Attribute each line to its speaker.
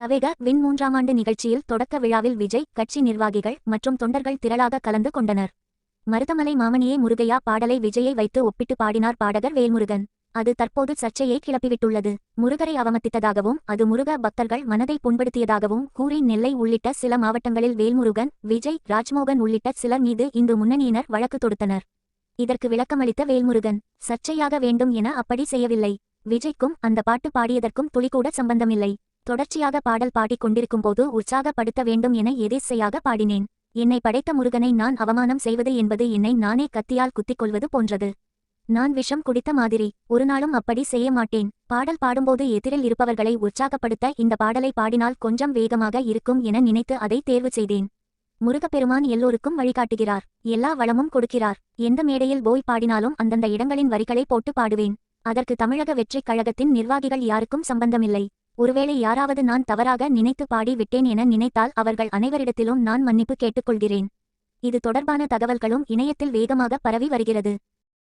Speaker 1: அவேக win மூன்றாம் ஆண்டு நிகழ்ச்சியில் தொடக்க விழாவில் விஜய் கட்சி நிர்வாகிகள் மற்றும் தொண்டர்கள் திரளாக கலந்து கொண்டனர். மருதமலை மாமணியே முருகையா பாடலை விஜயை வைத்து ஒப்பிட்டு பாடினார் பாடகர் வேல்முருகன். அது தற்போது சர்ச்சையை கிளப்பிவிட்டுள்ளது. முருகரை அவமதித்ததாகவும் அது முருக பக்தர்கள் மனதை புண்படுத்தியதாகவும் கூறி நெல்லை உள்ளிட்ட சில மாவட்டங்களில் வேல்முருகன் விஜய் ராஜ்மோகன் உள்ளிட்ட சிலர் மீது இந்து முன்னணியினர் வழக்கு தொடுத்தனர். இதற்கு விளக்கமளித்த வேல்முருகன் சர்ச்சையாக வேண்டும் என அப்படி செய்யவில்லை. விஜய்க்கும் அந்த பாட்டு பாடியதற்கும் துளிக்கூட சம்பந்தமில்லை. தொடர்ச்சியாக பாடல் பாடிக் கொண்டிருக்கும்போது உற்சாகப்படுத்த வேண்டும் என எதேசையாக பாடினேன். என்னை படைத்த முருகனை நான் அவமானம் செய்வது என்பது என்னை நானே கத்தியால் குத்திக் கொள்வது போன்றது. நான் விஷம் குடித்த மாதிரி ஒரு நாளும் அப்படி செய்ய மாட்டேன். பாடல் பாடும்போது எதிரில் இருப்பவர்களை உற்சாகப்படுத்த இந்த பாடலை பாடினால் கொஞ்சம் வேகமாக இருக்கும் என நினைத்து அதை தேர்வு செய்தேன். முருகப்பெருமான் எல்லோருக்கும் வழிகாட்டுகிறார். எல்லா வளமும் கொடுக்கிறார். எந்த மேடையில் போய் பாடினாலும் அந்தந்த இடங்களின் வரிகளை போட்டு பாடுவேன். அதற்கு தமிழக வெற்றிக் கழகத்தின் நிர்வாகிகள் யாருக்கும் சம்பந்தமில்லை. ஒருவேளை யாராவது நான் தவறாக நினைத்து பாடி விட்டேன் என நினைத்தால் அவர்கள் அனைவரிடத்திலும் நான் மன்னிப்பு கேட்டுக்கொள்கிறேன். இது தொடர்பான தகவல்களும் இணையத்தில் வேகமாக பரவி வருகிறது.